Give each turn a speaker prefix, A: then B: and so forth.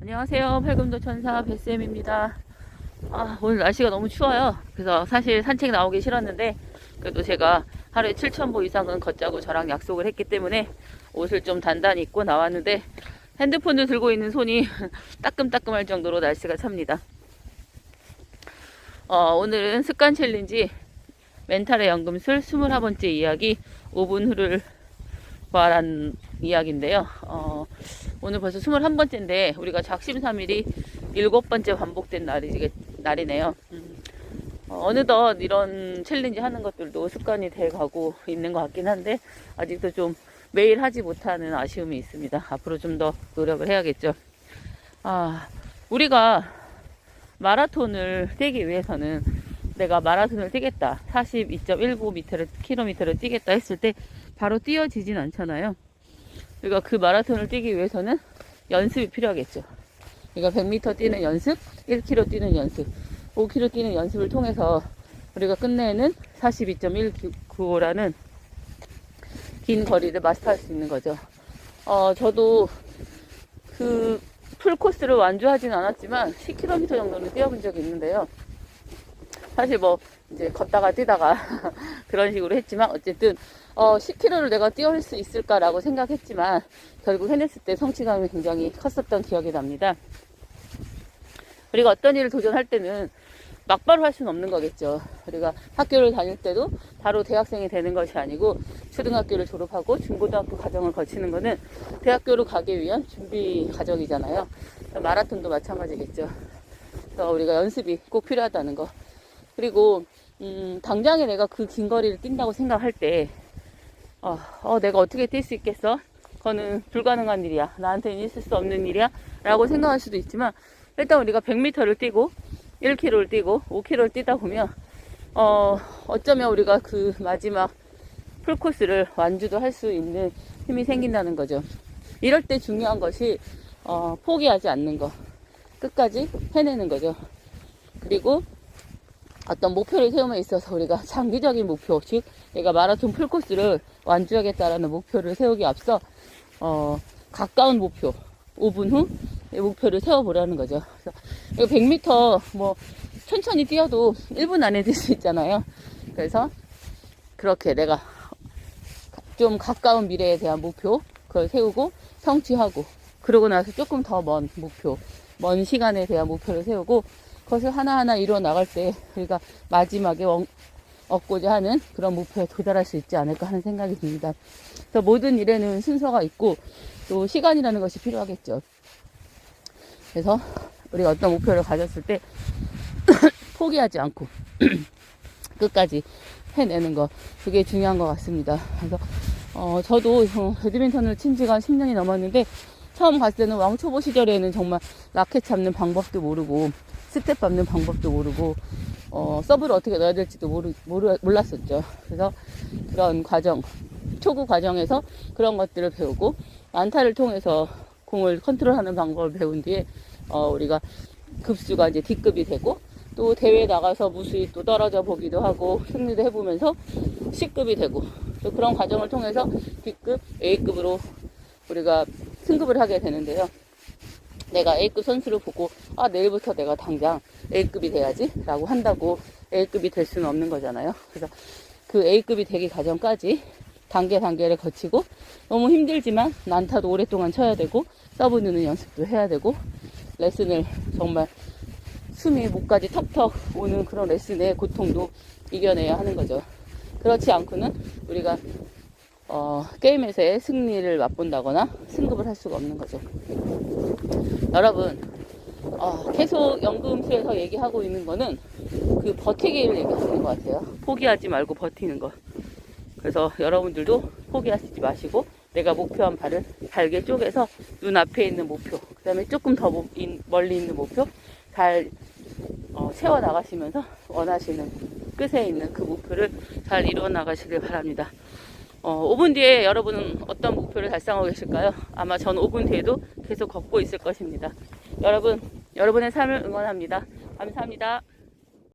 A: 안녕하세요. 팔금도 천사 뱃쌤입니다. 아, 오늘 날씨가 너무 추워요. 그래서 사실 산책 나오기 싫었는데, 그래도 제가 하루에 7,000보 이상은 걷자고 저랑 약속을 했기 때문에 옷을 좀 단단히 입고 나왔는데, 핸드폰을 들고 있는 손이 따끔따끔할 정도로 날씨가 찹니다. 어, 오늘은 습관 챌린지 멘탈의 연금술 21번째 이야기 5분 후를 말한 이야기인데요. 어, 오늘 벌써 21번째인데 우리가 작심삼일이 일곱 번째 반복된 날이, 날이네요. 음, 어, 어느덧 이런 챌린지 하는 것들도 습관이 돼 가고 있는 것 같긴 한데 아직도 좀 매일 하지 못하는 아쉬움이 있습니다. 앞으로 좀 더 노력을 해야겠죠. 아, 우리가 마라톤을 뛰기 위해서는 내가 마라톤을 뛰겠다. 42.19m를, 킬로미터를 뛰겠다 했을 때 바로 뛰어지진 않잖아요. 그러니까 그 마라톤을 뛰기 위해서는 연습이 필요하겠죠. 그러니까 100m 뛰는 연습, 1km 뛰는 연습, 5km 뛰는 연습을 통해서 우리가 끝내는 42.195라는 긴 거리를 마스터할 수 있는 거죠. 어, 저도 그 풀코스를 완주하진 않았지만 10km 정도는 뛰어본 적이 있는데요. 사실 뭐 이제 걷다가 뛰다가 그런 식으로 했지만 어쨌든 어 10km를 내가 뛰어올 수 있을까라고 생각했지만 결국 해냈을 때 성취감이 굉장히 컸었던 기억이 납니다. 우리가 어떤 일을 도전할 때는 막바로 할 수는 없는 거겠죠. 우리가 학교를 다닐 때도 바로 대학생이 되는 것이 아니고 초등학교를 졸업하고 중고등학교 과정을 거치는 거는 대학교로 가기 위한 준비 과정이잖아요. 마라톤도 마찬가지겠죠. 그래서 우리가 연습이 꼭 필요하다는 거. 그리고 음, 당장에 내가 그 긴 거리를 뛴다고 생각할 때 어, 어, 내가 어떻게 뛸 수 있겠어? 그거는 불가능한 일이야. 나한테는 있을 수 없는 일이야. 라고 생각할 수도 있지만 일단 우리가 100m를 뛰고 1km를 뛰고 5km를 뛰다 보면 어, 어쩌면 우리가 그 마지막 풀코스를 완주도 할 수 있는 힘이 생긴다는 거죠. 이럴 때 중요한 것이 어, 포기하지 않는 거. 끝까지 해내는 거죠. 그리고 어떤 목표를 세움에 있어서 우리가 장기적인 목표, 즉 내가 마라톤 풀코스를 완주하겠다라는 목표를 세우기 앞서 어, 가까운 목표, 5분 후 목표를 세워보라는 거죠. 그래서 이거 100m 뭐 천천히 뛰어도 1분 안에 뛸 수 있잖아요. 그래서 그렇게 내가 좀 가까운 미래에 대한 목표 그걸 세우고 성취하고 그러고 나서 조금 더 먼 목표, 먼 시간에 대한 목표를 세우고 그것을 하나하나 이루어 나갈 때 우리가 마지막에 원- 얻고자 하는 그런 목표에 도달할 수 있지 않을까 하는 생각이 듭니다. 그래서 모든 일에는 순서가 있고 또 시간이라는 것이 필요하겠죠. 그래서 우리가 어떤 목표를 가졌을 때 포기하지 않고 끝까지 해내는 거 그게 중요한 것 같습니다. 그래서 어, 저도 어, 배드민턴을 친 지가 한 10년이 넘었는데 처음 갔을 때는 왕초보 시절에는 정말 라켓 잡는 방법도 모르고 스텝 밟는 방법도 모르고 어, 서브를 어떻게 넣어야 될지도 모르, 모르, 몰랐었죠. 그래서 그런 과정, 초구 과정에서 그런 것들을 배우고 안타를 통해서 공을 컨트롤하는 방법을 배운 뒤에 어, 우리가 급수가 이제 D급이 되고 또 대회 나가서 무수히 또 떨어져 보기도 하고 승리도 해보면서 C급이 되고 또 그런 과정을 통해서 B급, A급으로 우리가 승급을 하게 되는데요. 내가 A급 선수를 보고 아 내일부터 내가 당장 A급이 돼야지 라고 한다고 A급이 될 수는 없는 거잖아요. 그래서 그 A급이 되기 과정까지 단계 단계를 거치고 너무 힘들지만 난타도 오랫동안 쳐야 되고 서브 넣는 연습도 해야 되고 레슨을 정말 숨이 목까지 턱턱 오는 그런 레슨의 고통도 이겨내야 하는 거죠. 그렇지 않고는 우리가 어, 게임에서의 승리를 맛본다거나 승급을 할 수가 없는 거죠. 여러분, 어, 계속 연금술에서 얘기하고 있는 거는 그 버티기를 얘기하는 것 같아요. 포기하지 말고 버티는 거. 그래서 여러분들도 포기하시지 마시고 내가 목표한 바를 달게 쪼개서 눈앞에 있는 목표, 그 다음에 조금 더 멀리 있는 목표 잘 어, 세워 나가시면서 원하시는 끝에 있는 그 목표를 잘 이루어 나가시길 바랍니다. 어, 5분 뒤에 여러분은 어떤 목표를 달성하고 계실까요? 아마 전 5분 뒤에도 계속 걷고 있을 것입니다. 여러분, 여러분의 삶을 응원합니다. 감사합니다.